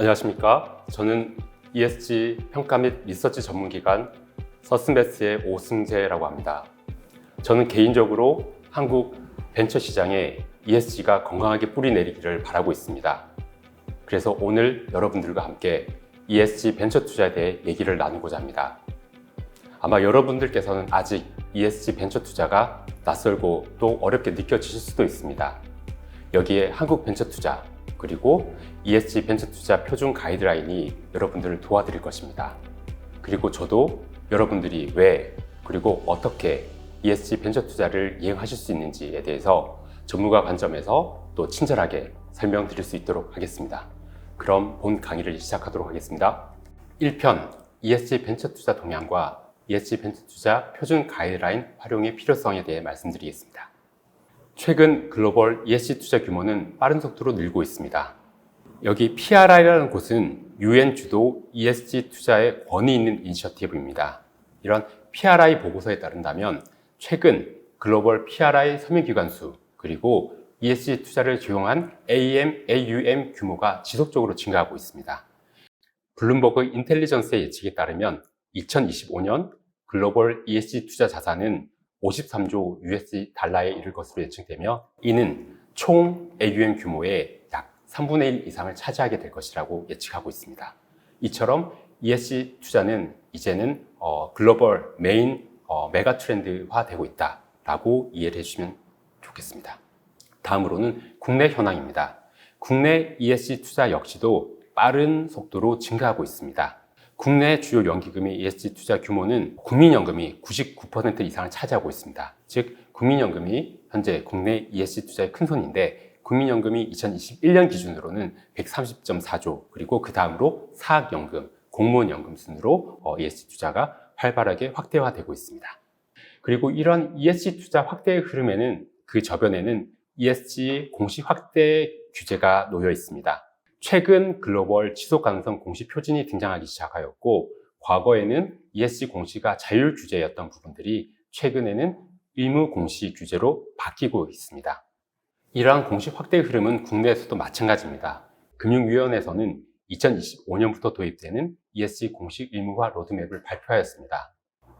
안녕하십니까. 저는 ESG 평가 및 리서치 전문기관 서스메스의 오승재라고 합니다. 저는 개인적으로 한국 벤처 시장에 ESG가 건강하게 뿌리 내리기를 바라고 있습니다. 그래서 오늘 여러분들과 함께 ESG 벤처 투자에 대해 얘기를 나누고자 합니다. 아마 여러분들께서는 아직 ESG 벤처 투자가 낯설고 또 어렵게 느껴지실 수도 있습니다. 여기에 한국 벤처 투자 그리고 ESG 벤처 투자 표준 가이드라인이 여러분들을 도와드릴 것입니다. 그리고 저도 여러분들이 왜 그리고 어떻게 ESG 벤처 투자를 이행하실 수 있는지에 대해서 전문가 관점에서 또 친절하게 설명드릴 수 있도록 하겠습니다. 그럼 본 강의를 시작하도록 하겠습니다. 1편 ESG 벤처 투자 동향과 ESG 벤처 투자 표준 가이드라인 활용의 필요성에 대해 말씀드리겠습니다. 최근 글로벌 ESG 투자 규모는 빠른 속도로 늘고 있습니다. 여기 PRI라는 곳은 UN 주도 ESG 투자에 권위 있는 이니셔티브입니다. 이런 PRI 보고서에 따른다면 최근 글로벌 PRI 서명기관 수 그리고 ESG 투자를 조용한 AM, AUM 규모가 지속적으로 증가하고 있습니다. 블룸버그 인텔리전스의 예측에 따르면 2025년 글로벌 ESG 투자 자산은 53조 USD 달러에 이를 것으로 예측되며 이는 총 AUM 규모의 약 3분의 1 이상을 차지하게 될 것이라고 예측하고 있습니다. 이처럼 ESG 투자는 이제는 어, 글로벌 메인 어, 메가 트렌드화 되고 있다라고 이해를 해주시면 좋겠습니다. 다음으로는 국내 현황입니다. 국내 ESG 투자 역시도 빠른 속도로 증가하고 있습니다. 국내 주요 연기금의 ESG 투자 규모는 국민연금이 99% 이상을 차지하고 있습니다. 즉, 국민연금이 현재 국내 ESG 투자의 큰 손인데, 국민연금이 2021년 기준으로는 130.4조, 그리고 그 다음으로 사학연금, 공무원연금 순으로 ESG 투자가 활발하게 확대화되고 있습니다. 그리고 이런 ESG 투자 확대의 흐름에는 그 저변에는 ESG 공시 확대 규제가 놓여 있습니다. 최근 글로벌 지속 가능성 공시 표준이 등장하기 시작하였고 과거에는 ESG 공시가 자율 규제였던 부분들이 최근에는 의무 공시 규제로 바뀌고 있습니다. 이러한 공시 확대 흐름은 국내에서도 마찬가지입니다. 금융위원회에서는 2025년부터 도입되는 ESG 공시 의무화 로드맵을 발표하였습니다.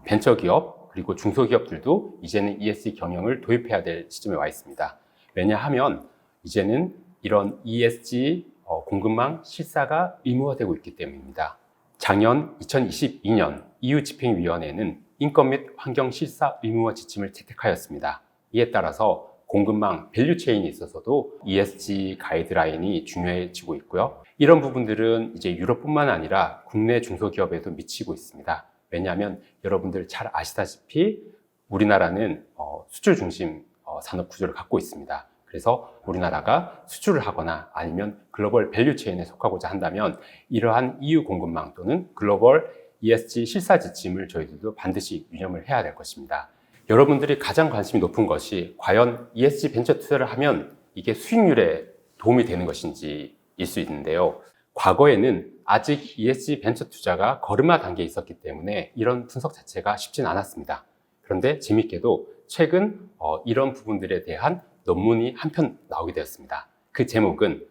벤처기업 그리고 중소기업들도 이제는 ESG 경영을 도입해야 될 시점에 와 있습니다. 왜냐하면 이제는 이런 ESG 어, 공급망 실사가 의무화되고 있기 때문입니다. 작년 2022년 EU 집행위원회는 인권 및 환경 실사 의무화 지침을 채택하였습니다. 이에 따라서 공급망 밸류 체인에 있어서도 ESG 가이드라인이 중요해지고 있고요. 이런 부분들은 이제 유럽뿐만 아니라 국내 중소기업에도 미치고 있습니다. 왜냐하면 여러분들 잘 아시다시피 우리나라는 어, 수출 중심 어, 산업 구조를 갖고 있습니다. 그래서 우리나라가 수출을 하거나 아니면 글로벌 밸류 체인에 속하고자 한다면 이러한 EU 공급망 또는 글로벌 ESG 실사 지침을 저희들도 반드시 유념을 해야 될 것입니다. 여러분들이 가장 관심이 높은 것이 과연 ESG 벤처 투자를 하면 이게 수익률에 도움이 되는 것인지일 수 있는데요. 과거에는 아직 ESG 벤처 투자가 걸음마 단계에 있었기 때문에 이런 분석 자체가 쉽진 않았습니다. 그런데 재밌게도 최근 어, 이런 부분들에 대한 논문이 한 편 나오게 되었습니다. 그 제목은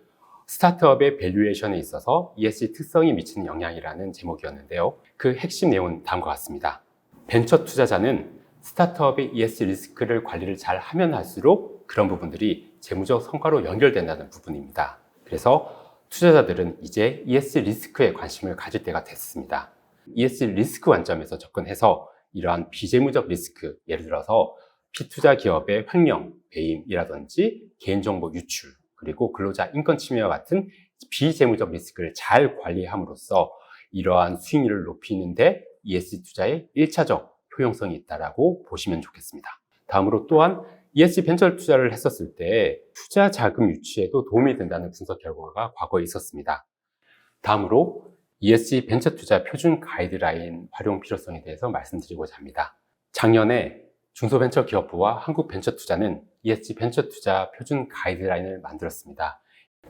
스타트업의 밸류에이션에 있어서 ESG 특성이 미치는 영향이라는 제목이었는데요. 그 핵심 내용은 다음과 같습니다. 벤처 투자자는 스타트업의 ESG 리스크를 관리를 잘 하면 할수록 그런 부분들이 재무적 성과로 연결된다는 부분입니다. 그래서 투자자들은 이제 ESG 리스크에 관심을 가질 때가 됐습니다. ESG 리스크 관점에서 접근해서 이러한 비재무적 리스크, 예를 들어서 피투자 기업의 횡령, 배임이라든지 개인정보 유출, 그리고 근로자 인권 침해와 같은 비재무적 리스크를 잘 관리함으로써 이러한 수익률을 높이는데 ESG 투자의 1차적 효용성이 있다라고 보시면 좋겠습니다. 다음으로 또한 ESG 벤처 투자를 했었을 때 투자 자금 유치에도 도움이 된다는 분석 결과가 과거에 있었습니다. 다음으로 ESG 벤처 투자 표준 가이드라인 활용 필요성에 대해서 말씀드리고자 합니다. 작년에 중소벤처기업부와 한국벤처투자는 ESG 벤처투자 표준 가이드라인을 만들었습니다.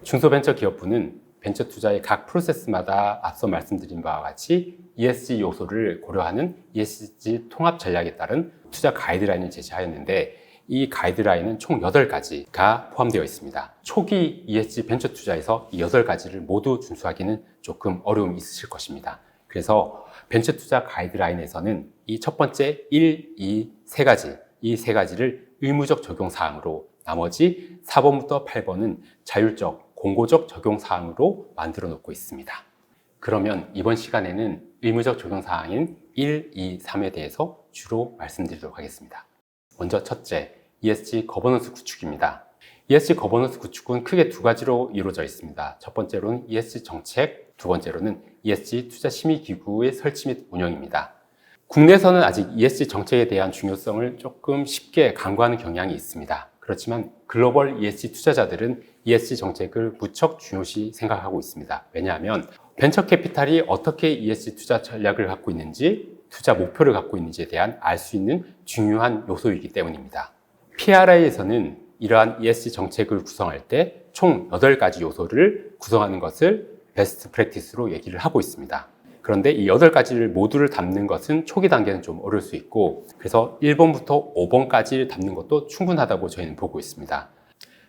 중소벤처기업부는 벤처투자의 각 프로세스마다 앞서 말씀드린 바와 같이 ESG 요소를 고려하는 ESG 통합 전략에 따른 투자 가이드라인을 제시하였는데 이 가이드라인은 총 8가지가 포함되어 있습니다. 초기 ESG 벤처 투자에서 이 8가지를 모두 준수하기는 조금 어려움이 있으실 것입니다. 그래서 벤처 투자 가이드라인에서는 이 첫 번째 1, 2, 세 가지, 이 세 가지를 의무적 적용 사항으로 나머지 4번부터 8번은 자율적, 공고적 적용 사항으로 만들어 놓고 있습니다. 그러면 이번 시간에는 의무적 적용 사항인 1, 2, 3에 대해서 주로 말씀드리도록 하겠습니다. 먼저 첫째, ESG 거버넌스 구축입니다. ESG 거버넌스 구축은 크게 두 가지로 이루어져 있습니다. 첫 번째로는 ESG 정책, 두 번째로는 ESG 투자 심의 기구의 설치 및 운영입니다. 국내에서는 아직 ESG 정책에 대한 중요성을 조금 쉽게 간과하는 경향이 있습니다. 그렇지만 글로벌 ESG 투자자들은 ESG 정책을 무척 중요시 생각하고 있습니다. 왜냐하면 벤처 캐피탈이 어떻게 ESG 투자 전략을 갖고 있는지, 투자 목표를 갖고 있는지에 대한 알 수 있는 중요한 요소이기 때문입니다. PRI에서는 이러한 ESG 정책을 구성할 때 총 8가지 요소를 구성하는 것을 베스트 프랙티스로 얘기를 하고 있습니다. 그런데 이 8가지를 모두를 담는 것은 초기 단계는 좀 어려울 수 있고 그래서 1번부터 5번까지 담는 것도 충분하다고 저희는 보고 있습니다.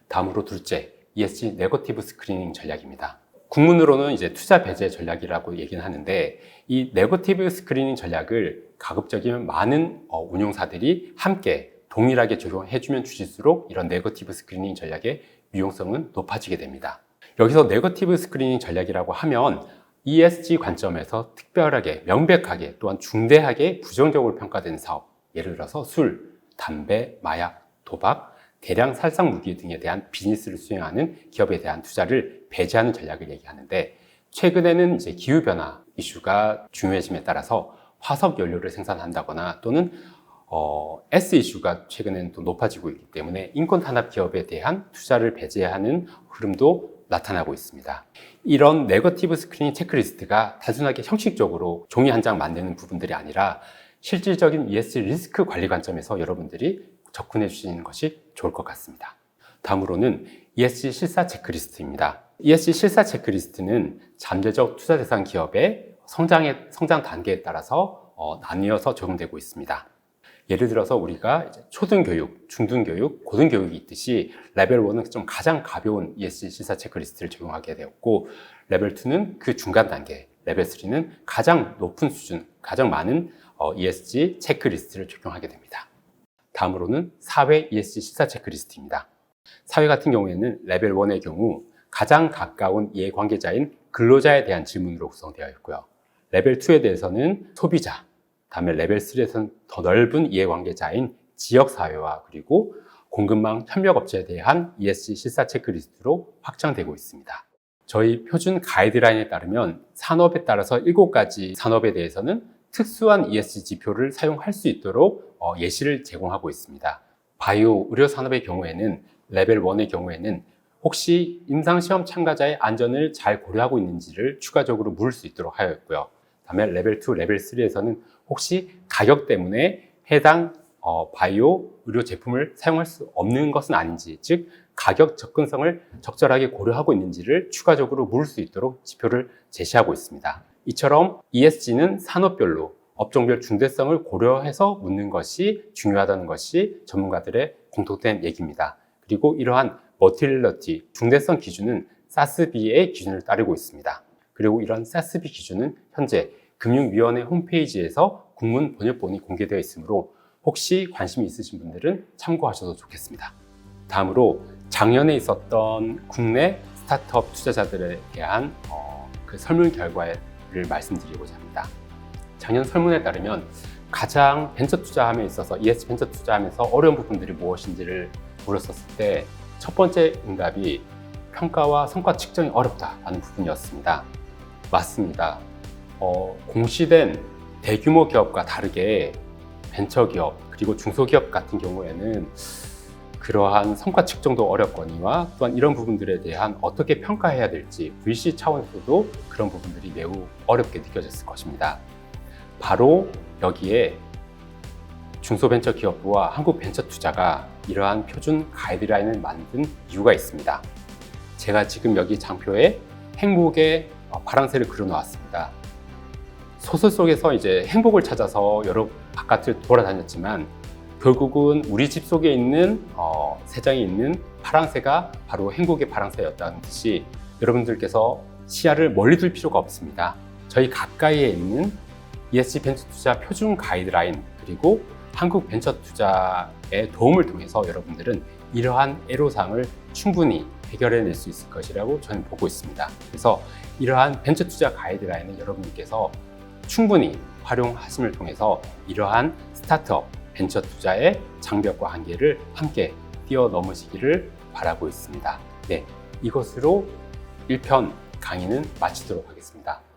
다음으로 둘째, ESG 네거티브 스크리닝 전략입니다. 국문으로는 이제 투자 배제 전략이라고 얘기는 하는데 이 네거티브 스크리닝 전략을 가급적이면 많은 어, 운용사들이 함께 동일하게 적용해주면 주실수록 이런 네거티브 스크리닝 전략의 유용성은 높아지게 됩니다. 여기서 네거티브 스크리닝 전략이라고 하면 ESG 관점에서 특별하게 명백하게 또한 중대하게 부정적으로 평가되는 사업 예를 들어서 술, 담배, 마약, 도박, 대량 살상 무기 등에 대한 비즈니스를 수행하는 기업에 대한 투자를 배제하는 전략을 얘기하는데 최근에는 이제 기후 변화 이슈가 중요해짐에 따라서 화석 연료를 생산한다거나 또는 어, S 이슈가 최근에는 또 높아지고 있기 때문에 인권 탄압 기업에 대한 투자를 배제하는 흐름도 나타나고 있습니다. 이런 네거티브 스크리닝 체크리스트가 단순하게 형식적으로 종이 한 장 만드는 부분들이 아니라 실질적인 ESG 리스크 관리 관점에서 여러분들이 접근해 주시는 것이 좋을 것 같습니다. 다음으로는 ESG 실사 체크리스트입니다. ESG 실사 체크리스트는 잠재적 투자 대상 기업의 성장의 성장 단계에 따라서 어, 나뉘어서 적용되고 있습니다. 예를 들어서 우리가 초등교육, 중등교육, 고등교육이 있듯이 레벨 1은 좀 가장 가벼운 ESG 실사 체크리스트를 적용하게 되었고 레벨 2는 그 중간 단계, 레벨 3는 가장 높은 수준, 가장 많은 어, ESG 체크리스트를 적용하게 됩니다. 다음으로는 사회 ESG 실사 체크리스트입니다. 사회 같은 경우에는 레벨 1의 경우 가장 가까운 이해관계자인 근로자에 대한 질문으로 구성되어 있고요. 레벨 2에 대해서는 소비자, 다음에 레벨 3에서는 더 넓은 이해관계자인 지역사회와 그리고 공급망 협력업체에 대한 ESG 실사 체크리스트로 확장되고 있습니다. 저희 표준 가이드라인에 따르면 산업에 따라서 7가지 산업에 대해서는 특수한 ESG 지표를 사용할 수 있도록 어, 예시를 제공하고 있습니다. 바이오 의료 산업의 경우에는 레벨 1의 경우에는 혹시 임상시험 참가자의 안전을 잘 고려하고 있는지를 추가적으로 물을 수 있도록 하였고요. 다음에 레벨 2, 레벨 3에서는 혹시 가격 때문에 해당 어, 바이오 의료 제품을 사용할 수 없는 것은 아닌지, 즉 가격 접근성을 적절하게 고려하고 있는지를 추가적으로 물을 수 있도록 지표를 제시하고 있습니다. 이처럼 ESG는 산업별로 업종별 중대성을 고려해서 묻는 것이 중요하다는 것이 전문가들의 공통된 얘기입니다. 그리고 이러한 머틸러티 중대성 기준은 사스비의 기준을 따르고 있습니다. 그리고 이런 사스비 기준은 현재 금융위원회 홈페이지에서 국문 번역본이 공개되어 있으므로 혹시 관심이 있으신 분들은 참고하셔도 좋겠습니다. 다음으로 작년에 있었던 국내 스타트업 투자자들에 대한 어, 그 설문 결과를 말씀드리고자 합니다. 작년 설문에 따르면 가장 벤처 투자함에 있어서 ESG 벤처 투자하면서 어려운 부분들이 무엇인지를 물었었을 때 첫 번째 응답이 평가와 성과 측정이 어렵다라는 부분이었습니다. 맞습니다. 어, 공시된 대규모 기업과 다르게 벤처기업 그리고 중소기업 같은 경우에는 그러한 성과 측정도 어렵거니와 또한 이런 부분들에 대한 어떻게 평가해야 될지 VC 차원에서도 그런 부분들이 매우 어렵게 느껴졌을 것입니다. 바로 여기에 중소벤처기업부와 한국벤처투자가 이러한 표준 가이드라인을 만든 이유가 있습니다. 제가 지금 여기 장표에 행복의 파랑새를 그려 놓았습니다. 소설 속에서 이제 행복을 찾아서 여러 바깥을 돌아다녔지만 결국은 우리 집 속에 있는 어, 새장에 있는 파랑새가 바로 행복의 파랑새였다는 듯이 여러분들께서 시야를 멀리 둘 필요가 없습니다. 저희 가까이에 있는 ESG 벤처 투자 표준 가이드라인 그리고 한국 벤처 투자의 도움을 통해서 여러분들은 이러한 애로사항을 충분히 해결해낼 수 있을 것이라고 저는 보고 있습니다. 그래서 이러한 벤처 투자 가이드라인을 여러분께서 충분히 활용하심을 통해서 이러한 스타트업 벤처 투자의 장벽과 한계를 함께 뛰어넘으시기를 바라고 있습니다. 네, 이것으로 1편 강의는 마치도록 하겠습니다.